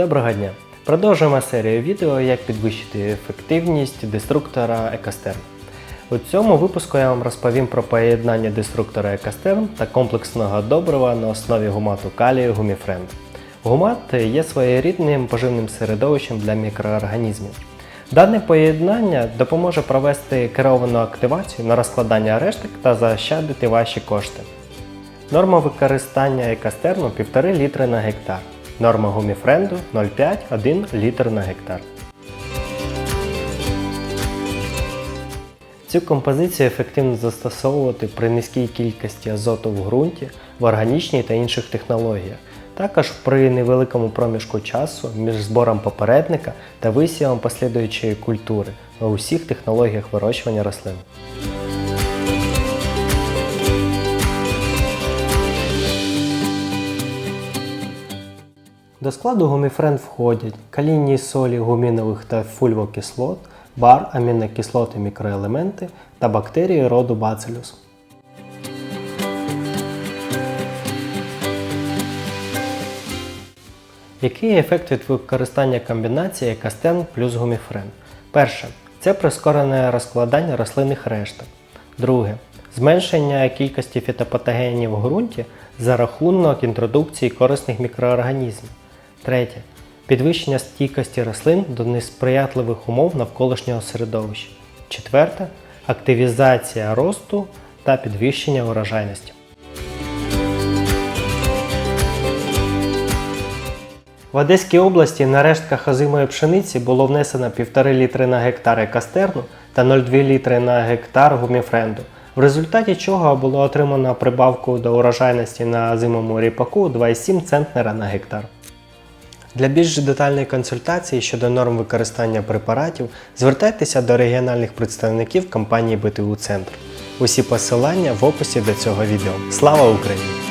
Доброго дня! Продовжуємо серію відео, як підвищити ефективність деструктора Екастерн. У цьому випуску я вам розповім про поєднання деструктора Екастерн та комплексного добрива на основі гумату калію Гуміфренд. Гумат є своєрідним поживним середовищем для мікроорганізмів. Дане поєднання допоможе провести керовану активацію на розкладання решток та заощадити ваші кошти. Норма використання екастерну 1,5 літри на гектар. Норма гуміфренду 0,5-1 літр на гектар. Цю композицію ефективно застосовувати при низькій кількості азоту в ґрунті, в органічній та інших технологіях. Також при невеликому проміжку часу між збором попередника та висівом послідуючої культури у усіх технологіях вирощування рослин. До складу гуміфрен входять калійні солі гумінових та фульвокислот, бар, амінокислоти, мікроелементи та бактерії роду Bacillus. Який ефект від використання комбінації екастен плюс гуміфрен? Перше. Це прискорене розкладання рослинних решток. Друге. Зменшення кількості фітопатогенів в ґрунті за рахунок інтродукції корисних мікроорганізмів. Третє. Підвищення стійкості рослин до несприятливих умов навколишнього середовища. Четверте. Активізація росту та підвищення урожайності. В Одеській області на рештках озимої пшениці було внесено 1,5 літри на гектар екастерну та 0,2 літри на гектар гуміфренду, в результаті чого було отримано прибавку до урожайності на озимому ріпаку 2,7 центнера на гектар. Для більш детальної консультації щодо норм використання препаратів звертайтеся до регіональних представників компанії БТУ Центр. Усі посилання в описі до цього відео. Слава Україні!